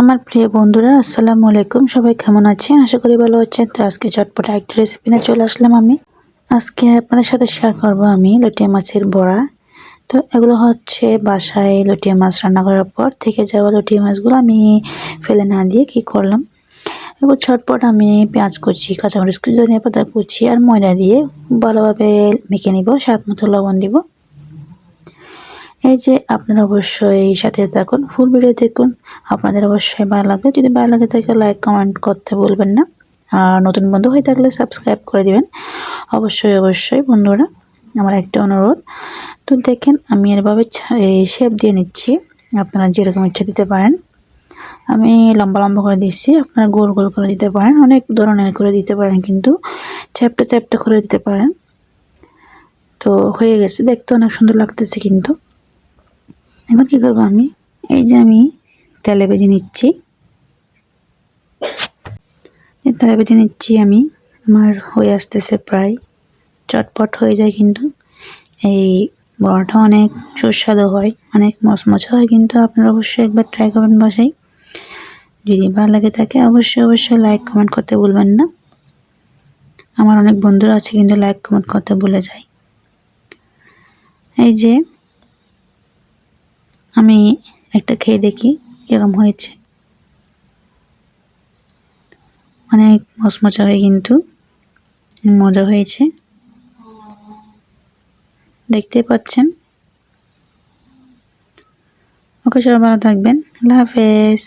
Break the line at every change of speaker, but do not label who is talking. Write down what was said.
আমার প্রিয় বন্ধুরা, আসসালামু আলাইকুম। সবাই কেমন আছেন? আশা করি ভালো আছেন। তো আজকে চটপটা একটা রেসিপি নিয়ে চলে আসলাম আমি। আজকে আপনাদের সাথে শেয়ার করব আমি লটিয়া মাছের বড়া। তো এগুলো হচ্ছে বাসায় লটিয়া মাছ রান্না করার পর থেকে যাওয়া লটিয়া মাছগুলো আমি ফেলে না দিয়ে কি করলাম? এবার ছটপট আমি পেঁয়াজ কুচি, কাঁচামরিচ কুচি ধনিয়া পাতা কুচি আর ময়দা দিয়ে ভালোভাবে মেখে নিব। স্বাদ মতো লবণ দিব। এই যে আপনারা অবশ্যই সাথে থাকুন ফুল ভিডিও দেখুন। আপনাদের অবশ্যই ভালো লাগবে। যদি ভালো লাগে তাহলে লাইক কমেন্ট করতে বলবেন না। আর নতুন বন্ধু হয়ে থাকলে সাবস্ক্রাইব করে দিবেন। অবশ্যই অবশ্যই বন্ধুরা, আমার একটা অনুরোধ। তো দেখেন, আমি এভাবে শেপ দিয়ে নিচ্ছি। আপনারা যেরকম ইচ্ছা দিতে পারেন। আমি লম্বা লম্বা করে দিচ্ছি। আপনারা গোল গোল করে দিতে পারেন। অনেক ধরনের করে দিতে পারেন কিন্তু চ্যাপটা চ্যাপটা করে দিতে পারেন। তো হয়ে গেছে। দেখতে অনেক সুন্দর লাগতেছে কিন্তু। এবার কী করব আমি? এই যে আমি তেলে ভেজে নিচ্ছি। তেলে ভেজে নিচ্ছি আমি। আমার হয়ে আসতেছে প্রায় চটপট হয়ে যায় কিন্তু। এই বড়াটা অনেক সুস্বাদু হয়, অনেক মচমচা হয় কিন্তু আপনারা অবশ্যই একবার ট্রাই করবেন বাসায়। যদি ভালো লাগে থাকে অবশ্যই অবশ্যই লাইক কমেন্ট করতে ভুলবেন না। আমার অনেক বন্ধুরা আছে কিন্তু লাইক কমেন্ট করতে ভুলে যায়। এই যে আমি একটা খেয়ে দেখি কীরকম হয়েছে। অনেক মশমচা হয়ে কিন্তু মজা হয়েছে। দেখতে পাচ্ছেন? ওকে সবাই ভালো থাকবেন। আল্লাহ হাফেজ।